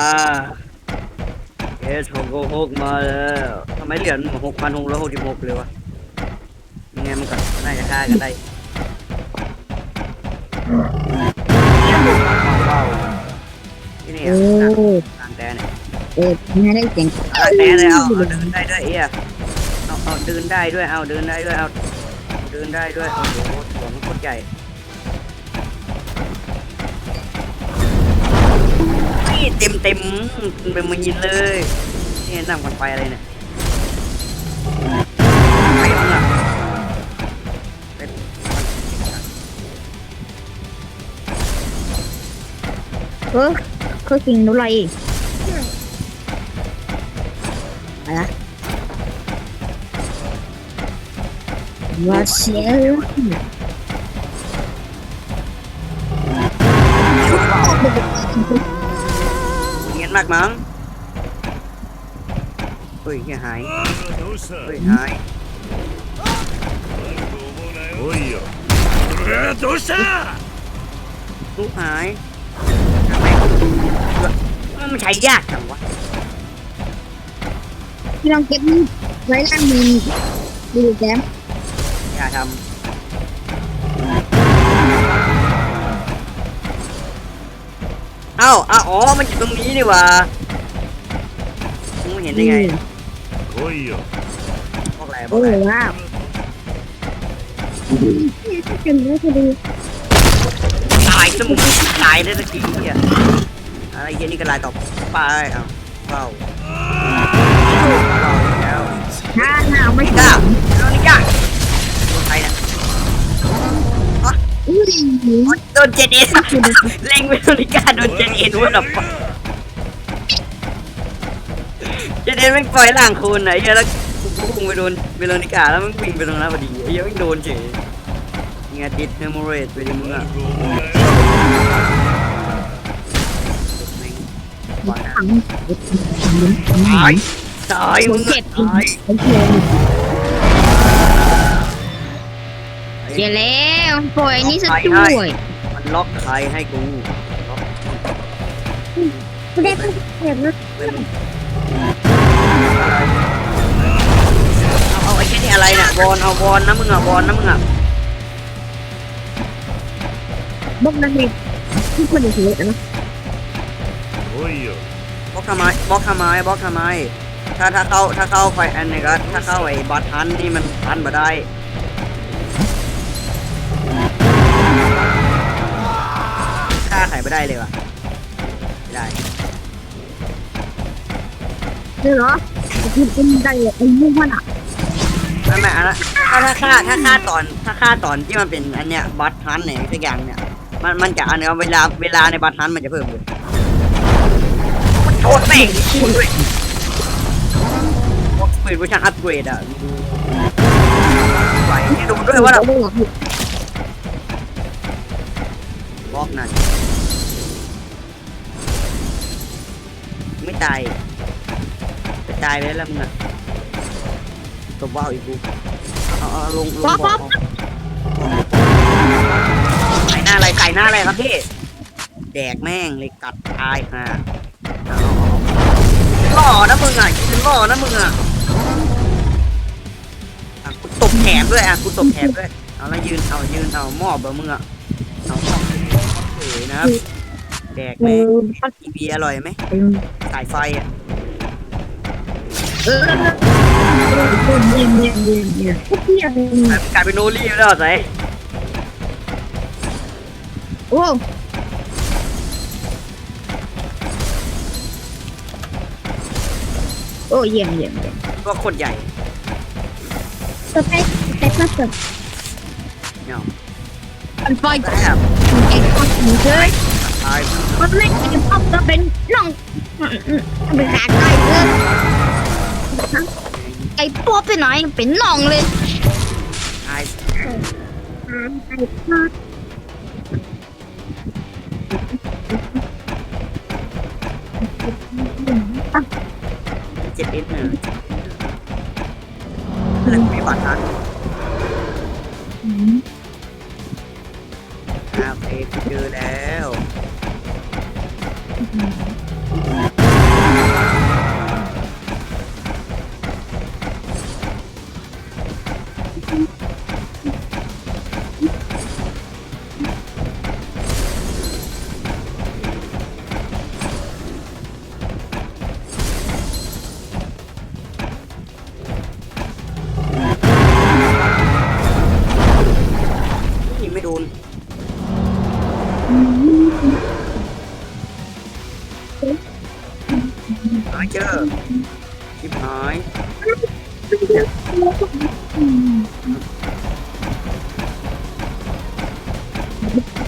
อ่าเอสหกหกหกมาแล้วทำไมเหรียญหกพันหกร้อยหกสิบหกเลยวะยังไงมันก็น่าจะฆ่ากันได้ว้าวที่นี่โอ้ทางแต่เนี่ยเออไม่ได้เสียงทางแต่เลยเอาเอาเดินได้ด้วยเอียเอาเอาเดินได้ด้วยเอาเดินได้ด้วยเอาเดินได้ด้วยโอ้โหหัวมันโคตรใหญ่ เต็มเต็มเป็นมือยินเลยนี่นั่งกันไปอะไรเนี่ยไปมั้งอะเออเขาจริงดูอะไรอีกอะไรว่าเสียเงี ยนมากมั้งเฮ้ยเฮียหาย どうした เฮ้ยหาย おいようわどうした ลูกหายทำไมมันใช้ยากจังวะ พี่ลองเก็บไว้ล่างมือดูแก้ม อย่าทำ เอ้าอ้าวอ๋อ มันอยู่ตรงนี้นี่หว่ามึงเห็นได้ไง 来いよ พวกอะไรพว โอ้ กอะไร ว้าวเป็นเรื่องคดี ตายซะมึงตายได้สักทีอ่ะอะไรเย็นนี่ก็ลายต่อไปเอ้าเฝ้าเฝ้าแล้ว ถ้าหนาวไม่ นิ กล้า ก้าโดนนิก้าโดนใครเนี่ย อุ้ยโดนเจเดนเล็งไปโดนนิก้าโดนเจเดนว่าแบบเจเดนแม่งปล่อยล่างคูณไหนเหี้ยแล้วกูพุ่งไปโดนเวโรนิก้าแล้วมันวิ่งไปตรงนั้นพอดีไอ้เหี้ยแม่งโดนเฉยเงี้ยติดเมมโมเรสไปดิมึงอะแม่งปล่อยนะขังตายตายมึงเจ็อะบตายโอเคเดี๋ยวแล้ว วปล่อยนี่สักด้วยมันล็อกใครให้กูได้เก็นเว้ยมึงเอาเอาไอ้แค่นี้อะไรเนี่ยบอลเอาบอลนะมึงอะบอลนะมึงอะบล็อกนั่นเองทุกคนอยู่เฉยนะโอ้ยอยู่บล็อกทำไมบล็อกทำไมบล็อกทำไม ถ้าถ้าเข้าถ้าเข้าไฟอันนี้ก็ถ้าเข้าไอ้บัตรทันนี่มันทันมาได้ ไขไม่ได้เลยว่ะไม่ได้เดี๋ยวเหรอคุณเป็นได้ไอ้ยุ่งมันอะไม่ไม่อันนั้นถ้าถ้าฆ่าถ้าฆ่าตอนถ้าฆ่าตอนที่มันเป็นอันเนี้ยบัตทันเนี่ยสักอย่างเนี่ยมันมันจะอันเนี้ยเวลาเวลาในบัตทันมันจะเพิ่มเลยมันโคตรแม่งพูดด้วยเปิดเวอร์ชันอัปเกรดอะดูไหวเนี่ยดูด้วยว่าเราไม่หรอกบล็อกนั่น ตายจะตายไปแล้วมึงอะตัวว้าวอีกกูเอาเอาเอาลงลงบอกไก่หน้าอะไรไก่หน้าอะไรครับพี่แดกแม่งเลยกัดตายฮะหล่อนะมึงอะคิดหล่อนะมึงอะอะกูตบแถมด้วยอะกูตบแถมด้วยเอาแล้วยืนเอายืนเอาหมอบเบอร์มึงอะเอาหมอบเอ๋ยนะครับ แดกเอแม่งอทีวีอร่อยไหมสายไฟอะเออเยี่ยมเยี่ยมเยี่ยมเยี่ยมเยี่ยมกลายเป็นโนลี่แล้วใส่โอ้โอ้เยี่ยมเยี่ยมเยี่ยมก็โคตรใหญ่สเต็กสเต็กมาเสิร์ฟเนี่ยมันปล่อยไตายมันไม่ไอ้พ่อก็เป็นน้องเป็นขาไก่เลยไอ้พ่อไปไหนเป็นน้องเลยตายไอ้เจ็ดนิดหนึ่งแล้วมีบัตรทัน อ่ หายเจอชิบหายค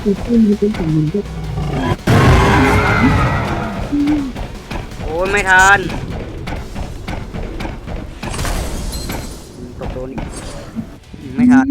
ือขึ้นเป็นสิ่งหนึ่งที่โอ้ยไม่ทันตกโดนอีกไม่ทัน